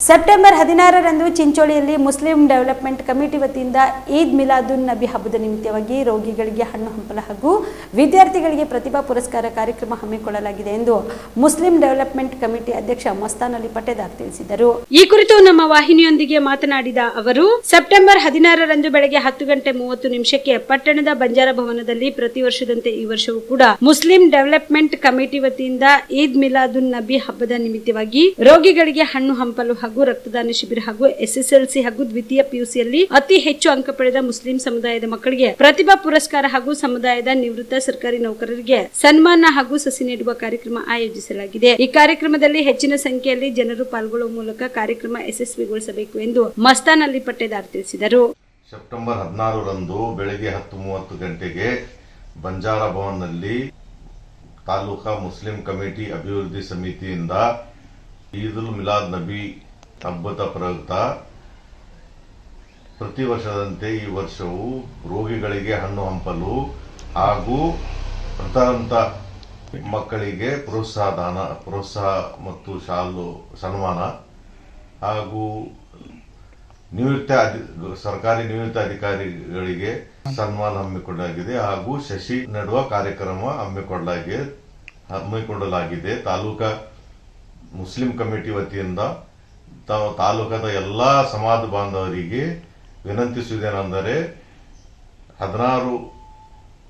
September ಹದಿನಾರರಂದು ಚಿಂಚೋಳಿಯಲ್ಲಿ Muslim development committee ವತಿಯಿಂದ ಈದ್ ಮಿಲಾದುನ್ ನಬಿ ಹಬ್ಬದ ನಿಮಿತ್ತವಾಗಿ ರೋಗಿಗಳಿಗೆ ಹಣ್ಣು ಹಂಪಲ ಹಾಗೂ ವಿದ್ಯಾರ್ಥಿಗಳಿಗೆ ಪ್ರತಿಭಾ ಪುರಸ್ಕಾರ ಕಾರ್ಯಕ್ರಮ ಹಮ್ಮಿಕೊಳ್ಳಲಾಗಿದೆ ಎಂದು ಮುಸ್ಲಿಂ ಡೆವಲಪ್ಮೆಂಟ್ ಕಮಿಟಿ ಅಧ್ಯಕ್ಷ ಮಸ್ತಾನ್ ಅಲಿ ಪಟೇದಾರ್ ತಿಳಿಸಿದರು. ಈ ಕುರಿತು ನಮ್ಮ ವಾಹಿನಿಯೊಂದಿಗೆ ಮಾತನಾಡಿದ ಅವರು, ಸೆಪ್ಟೆಂಬರ್ ಹದಿನಾರರಂದು ಬೆಳಗ್ಗೆ ಹತ್ತು ಗಂಟೆ ಮೂವತ್ತು ನಿಮಿಷಕ್ಕೆ ಪಟ್ಟಣದ ಬಂಜಾರ ಭವನದಲ್ಲಿ ಪ್ರತಿ ವರ್ಷದಂತೆ ಈ ವರ್ಷವೂ ಕೂಡ ಮುಸ್ಲಿಂ ಡೆವಲಪ್ಮೆಂಟ್ ಕಮಿಟಿ ವತಿಯಿಂದ ಈದ್ ಮಿಲಾದುನ್ ನಬಿ ಹಬ್ಬದ ನಿಮಿತ್ತವಾಗಿ ರೋಗಿಗಳಿಗೆ ಹಣ್ಣು ಹಂಪಲು ಹಾಗೂ ರಕ್ತದಾನ ಶಿಬಿರ ಹಾಗೂ ಎಸ್ಎಸ್ಎಲ್ಸಿ ಹಾಗೂ ದ್ವಿತೀಯ ಪಿಯುಸಿಯಲ್ಲಿ ಅತಿ ಹೆಚ್ಚು ಅಂಕ ಪಡೆದ ಮುಸ್ಲಿಂ ಸಮುದಾಯದ ಮಕ್ಕಳಿಗೆ ಪ್ರತಿಭಾ ಪುರಸ್ಕಾರ ಹಾಗೂ ಸಮುದಾಯದ ನಿವೃತ್ತ ಸರ್ಕಾರಿ ನೌಕರರಿಗೆ ಸನ್ಮಾನ ಹಾಗೂ ಸಸಿ ನೀಡುವ ಕಾರ್ಯಕ್ರಮ ಆಯೋಜಿಸಲಾಗಿದೆ. ಈ ಕಾರ್ಯಕ್ರಮದಲ್ಲಿ ಹೆಚ್ಚಿನ ಸಂಖ್ಯೆಯಲ್ಲಿ ಜನರು ಪಾಲ್ಗೊಳ್ಳುವ ಮೂಲಕ ಕಾರ್ಯಕ್ರಮ ಯಶಸ್ವಿಗೊಳಿಸಬೇಕು ಎಂದು ಮಸ್ತಾನ್ ಅಲಿ ಪಟ್ಟೇದಾರ್ ತಿಳಿಸಿದರು. ಸೆಪ್ಟೆಂಬರ್ ಹದಿನಾರರಂದು ಬೆಳಗ್ಗೆ ಹತ್ತು ಮೂವತ್ತು ಗಂಟೆಗೆ ಬಂಜಾರ ಭವನ್ನಲ್ಲಿ ತಾಲೂಕಾ ಮುಸ್ಲಿಂ ಕಮಿಟಿ ಅಭಿವೃದ್ಧಿ ಸಮಿತಿಯಿಂದ ಈದುಲ್ ಮಿಲಾದ್ ನಬಿ ಪ್ರಯುಕ್ತ ಪ್ರತಿ ವರ್ಷದಂತೆ ಈ ವರ್ಷವು ರೋಗಿಗಳಿಗೆ ಹಣ್ಣು ಹಂಪಲು ಹಾಗೂ ಮೃತಾಂತ ಮಕ್ಕಳಿಗೆ ಪ್ರೋತ್ಸಾಹ ದಾನ, ಪ್ರೋತ್ಸಾಹ ಮತ್ತು ಶಾಲು, ಸನ್ಮಾನ ಹಾಗೂ ನಿವೃತ್ತ ಸರ್ಕಾರಿ ನಿವೃತ್ತ ಅಧಿಕಾರಿಗಳಿಗೆ ಸನ್ಮಾನ ಹಮ್ಮಿಕೊಳ್ಳಲಾಗಿದೆ ಹಾಗೂ ಶಶಿ ನೆಡುವ ಕಾರ್ಯಕ್ರಮ ಹಮ್ಮಿಕೊಳ್ಳಲಾಗಿದೆ ಹಮ್ಮಿಕೊಳ್ಳಲಾಗಿದೆ. ತಾಲೂಕಾ ಮುಸ್ಲಿಂ ಕಮಿಟಿ ವತಿಯಿಂದ ತಾವು ತಾಲೂಕದ ಎಲ್ಲ ಸಮಾಜ ಬಾಂಧವರಿಗೆ ವಿನಂತಿಸುವುದೇನೆಂದರೆ ಹದಿನಾರು